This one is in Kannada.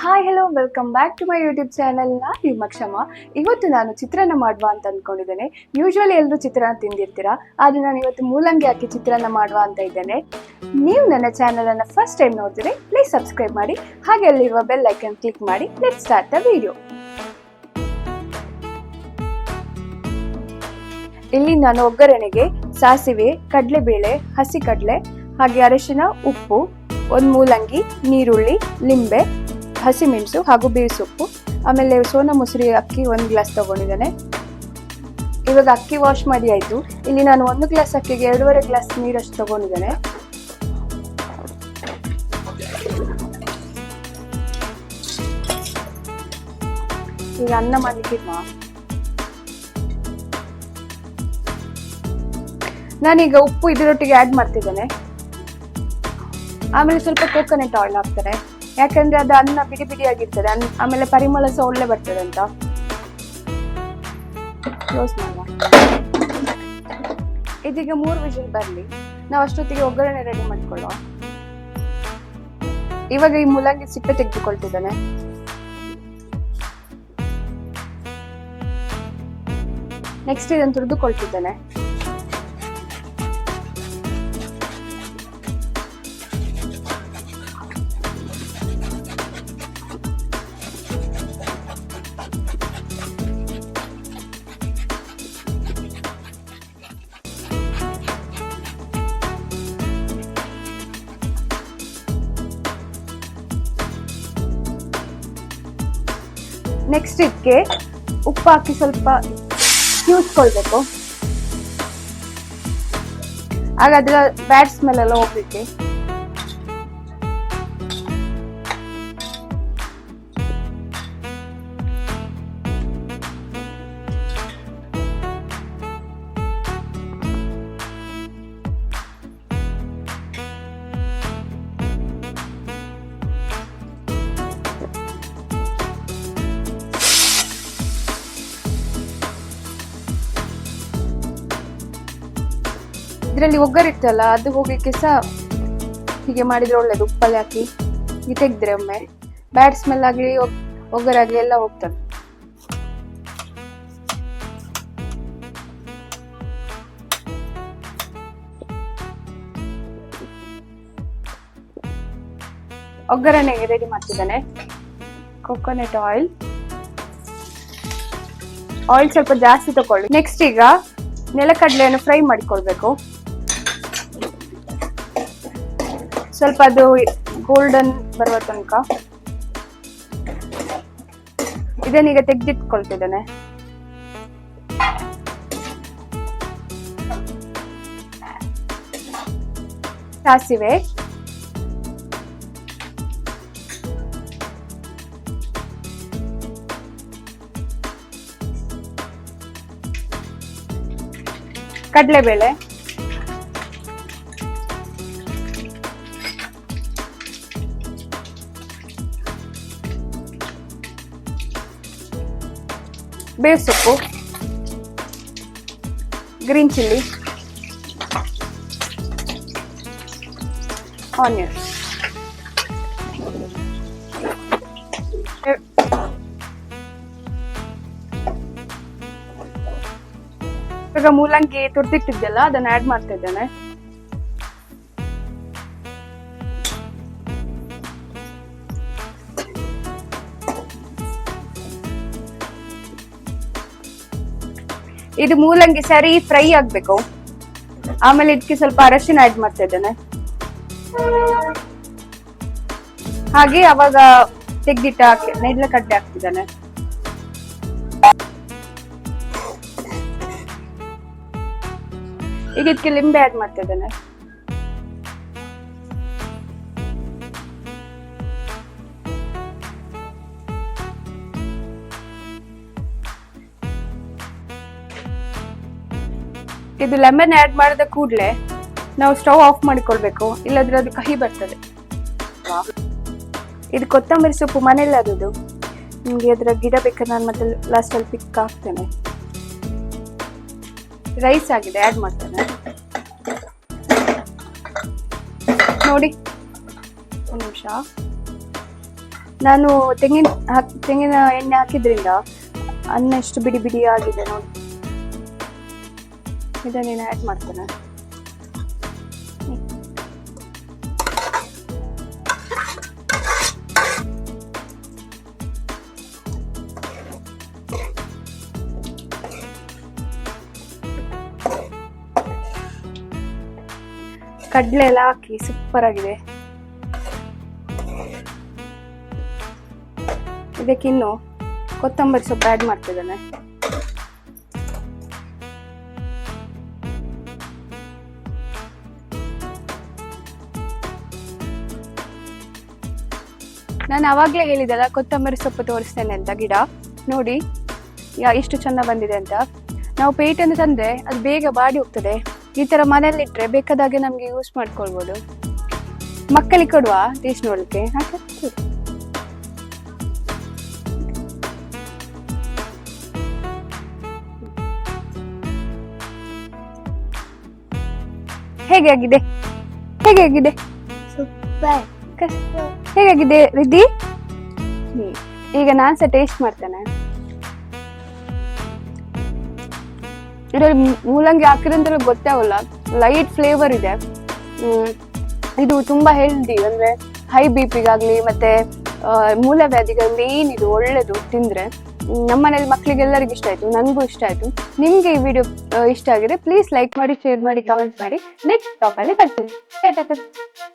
Hi hello welcome back to my YouTube channel ನಾ ನಿಮ್ಮ ಕ್ಷಮ ಇವತ್ತು ನಾನು ಚಿತ್ರಾನ್ನ ಮಾಡುವ ಅಂತ ಅಂದ್ಕೊಂಡಿದ್ದೇನೆ ಯೂಶ್ವಲಿ ಎಲ್ಲರೂ ಚಿತ್ರಾನ್ನ ತಿಂದಿರ್ತೀರಾ, ಆದರೆ ನಾನು ಇವತ್ತು ಮೂಲಂಗಿ ಹಾಕಿ ಚಿತ್ರಾನ್ನ ಮಾಡುವ ಅಂತ ಇದ್ದೇನೆ. ನೀವು ನನ್ನ ಚಾನಲನ್ನು ಫಸ್ಟ್ ಟೈಮ್ ನೋಡ್ತೀರಿ ಪ್ಲೀಸ್ ಸಬ್ಸ್ಕ್ರೈಬ್ ಮಾಡಿ, ಹಾಗೆ ಅಲ್ಲಿರುವ ಬೆಲ್ ಐಕನ್ ಕ್ಲಿಕ್ ಮಾಡಿ ಲೆಟ್ ಸ್ಟಾರ್ಟ್ ದ ವಿಡಿಯೋ ಇಲ್ಲಿ ನಾನು ಒಗ್ಗರಣೆಗೆ ಸಾಸಿವೆ, ಕಡಲೆಬೇಳೆ, ಹಸಿ ಕಡಲೆ, ಹಾಗೆ ಅರಿಶಿನ, ಉಪ್ಪು, ಒಂದು ಮೂಲಂಗಿ, ನೀರುಳ್ಳಿ, ಲಿಂಬೆ ಹಸಿಮೆಣಸು ಹಾಗೂ ಬೇಸೊಪ್ಪು ಆಮೇಲೆ ಸೋನಾ ಮೊಸರಿ ಅಕ್ಕಿ ಒಂದು ಗ್ಲಾಸ್ ತಗೊಂಡಿದ್ದೇನೆ. ಇವಾಗ ಅಕ್ಕಿ ವಾಶ್ ಮಾಡಿ ಆಯಿತು. ಇಲ್ಲಿ ನಾನು ಒಂದು ಗ್ಲಾಸ್ ಅಕ್ಕಿಗೆ ಎರಡೂವರೆ ಗ್ಲಾಸ್ ನೀರಷ್ಟು ತಗೊಂಡಿದ್ದೇನೆ. ಈಗ ಅನ್ನ ಮಾಡಲಿಕ್ಕೆ? ನಾನೀಗ ಉಪ್ಪು ಇದರೊಟ್ಟಿಗೆ ಆ್ಯಡ್ ಮಾಡ್ತಿದ್ದೇನೆ. ಆಮೇಲೆ ಸ್ವಲ್ಪ ಕೋಕೋನಟ್ ಆಯಿಲ್ ಹಾಕ್ತಾರೆ ಯಾಕಂದ್ರೆ ಅದು ಅನ್ನ ಬಿಡಿ ಬಿಡಿಯಾಗಿರ್ತದೆ. ಅನ್- ಆಮೇಲೆ ಪರಿಮಳ ಸಹ ಒಳ್ಳೆ ಬರ್ತದೆ ಅಂತ. ಕ್ಲೋಸ್ ಇದೀಗ ಮೂರು ವಿಷಲ್ ಬರಲಿ. ನಾವು ಅಷ್ಟೊತ್ತಿಗೆ ಒಗ್ಗರಣೆ ರೆಡಿ ಮಾಡ್ಕೊಳ್ಳುವ ಇವಾಗ ಈ ಮೂಲಂಗಿ ಸಿಪ್ಪೆ ತೆಗೆದುಕೊಳ್ತಿದ್ದಾನೆ. ನೆಕ್ಸ್ಟ್ ಇದನ್ನು ತುರಿದುಕೊಳ್ತಿದ್ದಾನೆ. ನೆಕ್ಸ್ಟ್ ಇದಕ್ಕೆ ಉಪ್ಪು ಹಾಕಿ ಸ್ವಲ್ಪ ಕ್ಯೂಸ್ಕೊಳ್ಬೇಕು ಹಾಗಾದ್ರೆ ಬ್ಯಾಡ್ ಸ್ಮೆಲ್ ಎಲ್ಲ ಹೋಗ್ಲಿಕ್ಕೆ ಇದರಲ್ಲಿ ಒಗ್ಗರಿತ್ತಲ್ಲ ಅದು ಹೋಗಲಿಕ್ಕೆ ಸಹ ಹೀಗೆ ಮಾಡಿದ್ರೆ ಒಳ್ಳೆಯದು ಉಪ್ಪಲ್ಲಿ ಹಾಕಿ ಹೀಗೆ ತೆಗೆದ್ರೆ ಒಮ್ಮೆ. ಬ್ಯಾಡ್ ಸ್ಮೆಲ್ ಆಗಲಿ ಒಗ್ಗರಾಗಲಿ ಎಲ್ಲ ಹೋಗ್ತದೆ. ಒಗ್ಗರಣೆಗೆ ರೆಡಿ ಮಾಡ್ತಿದ್ದಾನೆ. ಕೊಕೊನಟ್ ಆಯಿಲ್ ಆಯಿಲ್ ಸ್ವಲ್ಪ ಜಾಸ್ತಿ ತಗೊಳ್ಳಿ. ನೆಕ್ಸ್ಟ್ ಈಗ ನೆಲಕಡಲೆಯನ್ನು ಫ್ರೈ ಮಾಡಿಕೊಳ್ಬೇಕು. ಸ್ವಲ್ಪ ಅದು ಗೋಲ್ಡನ್ ಬರುವ ತನಕ. ಇದನ್ನೀಗ ತೆಗೆದಿಟ್ಕೊಳ್ತಿದ್ದೇನೆ. ಸಾಸಿವೆ. ಕಡಲೆಬೇಳೆ. ಬೇವ್ ಸೊಪ್ಪು ಗ್ರೀನ್ ಚಿಲ್ಲಿ ಆನಿಯನ್ ಇವಾಗ ಮೂಲಂಗಿ ತುರ್ದಿಟ್ಟಿದ್ದೆಲ್ಲ ಅದನ್ನ ಆ್ಯಡ್ ಮಾಡ್ತಾ ಇದ್ದೇನೆ. ಇದು ಮೂಲಂಗಿ ಸರಿ ಫ್ರೈ ಆಗ್ಬೇಕು. ಆಮೇಲೆ ಇದಕ್ಕೆ ಸ್ವಲ್ಪ ಅರಶಿನ ಆಡ್ ಮಾಡ್ತಾ ಇದ್ದೇನೆ. ಹಾಗೆ ಅವಾಗ ತೆಗ್ದಿಟ್ಟ ನೆಡ್ಲ ಕಡ್ಡೆ ಹಾಕ್ತಿದ್ದಾನೆ. ಈಗ ಇದಕ್ಕೆ ಲಿಂಬೆ ಆಡ್ ಮಾಡ್ತಾ ಇದ್ದೇನೆ. ಇದು ಲೆಮನ್ ಆ್ಯಡ್ ಮಾಡಿದ ಕೂಡಲೇ ನಾವು ಸ್ಟವ್ ಆಫ್ ಮಾಡಿಕೊಳ್ಬೇಕು. ಇಲ್ಲದ್ರೆ ಅದು ಕಹಿ ಬರ್ತದೆ. ಇದು ಕೊತ್ತಂಬರಿ ಸೊಪ್ಪು ಮನೇಲಿ ಅದು ನಿಮಗೆ ಅದರ ಗಿಡ ಬೇಕಾದ್ರೆ ನಾನು ಮತ್ತೆ ಲಾಸ್ಟಲ್ಲಿ ಪಿಕ್ ಹಾಕ್ತೇನೆ. ರೈಸ್ ಆಗಿದೆ ಆ್ಯಡ್ ಮಾಡ್ತೇನೆ. ನೋಡಿ, ಒಂದು ನಿಮಿಷ. ನಾನು ತೆಂಗಿನ ಹಾಕಿ, ತೆಂಗಿನ ಎಣ್ಣೆ ಹಾಕಿದ್ರಿಂದ ಅನ್ನ ಎಷ್ಟು ಬಿಡಿ ಬಿಡಿ ಆಗಿದೆ ನೋಡಿ. ಇದನ್ನೇನು ಆ್ಯಡ್ ಮಾಡ್ತೇನೆ ಕಡಲೆ ಎಲ್ಲ ಹಾಕಿ ಸೂಪರ್ ಆಗಿದೆ. ಇದಕ್ಕಿನ್ನು ಕೊತ್ತಂಬರಿ ಸೊಪ್ಪು ಆ್ಯಡ್ ಮಾಡ್ತಿದ್ದಾನೆ. ನಾನು ಅವಾಗಲೇ ಹೇಳಿದಲ್ಲ, ಕೊತ್ತಂಬರಿ ಸೊಪ್ಪು ತೋರಿಸ್ತೇನೆ ಅಂತ ಗಿಡ. ನೋಡಿ, ಯಾ, ಎಷ್ಟು ಚೆಂದ ಬಂದಿದೆ ಅಂತ. ನಾವು ಪೇಟೆಯನ್ನು ತಂದ್ರೆ ಅದು ಬೇಗ ಬಾಡಿ ಹೋಗ್ತದೆ. ಈ ತರ ಮನೆಯಲ್ಲಿಟ್ಟರೆ ಬೇಕಾದಾಗೆ ನಮ್ಗೆ ಯೂಸ್ ಮಾಡ್ಕೊಳ್ಬೋದು. ಮಕ್ಕಳಿಗೆ ಕೊಡುವ ಟೇಸ್ಟ್ ನೋಡಲಿಕ್ಕೆ. ಹೇಗೆ ಆಗಿದೆ? ಹೇಗೆ ಆಗಿದೆ? ಸೂಪರ್. ಹೇಗಾಗಿದೆ ರಿದ್ದಿ? ಈಗ ನಾನ್ಸ ಸಹ ಟೇಸ್ಟ್ ಮಾಡ್ತೇನೆ. ಇದರಲ್ಲಿ ಮೂಲಂಗಿ ಹಾಕಿದಂತಲೂ ಗೊತ್ತಾಗಲ್ಲ. ಲೈಟ್ ಫ್ಲೇವರ್ ಇದೆ. ಇದು ತುಂಬಾ ಹೆಲ್ದಿ ಅಂದ್ರೆ ಹೈ ಬಿ ಪಿಗಾಗ್ಲಿ ಮತ್ತೆ ಆ, ಮೇನ್ ಇದು ಒಳ್ಳೇದು ತಿಂದ್ರೆ ನಮ್ಮನೇಲಿ ಮಕ್ಳಿಗೆಲ್ಲರಿಗೂ ಇಷ್ಟ ಆಯ್ತು ನನಗೂ ಇಷ್ಟ ಆಯ್ತು. ನಿಮ್ಗೆ ಈ ವಿಡಿಯೋ ಇಷ್ಟ ಆಗಿದೆ ಪ್ಲೀಸ್ ಲೈಕ್ ಮಾಡಿ ಶೇರ್ ಮಾಡಿ ಕಮೆಂಟ್ ಮಾಡಿ. ನೆಕ್ಸ್ಟ್ ಟಾಪಲ್ಲಿ ಅಲ್ಲಿ ಬರ್ತೀನಿ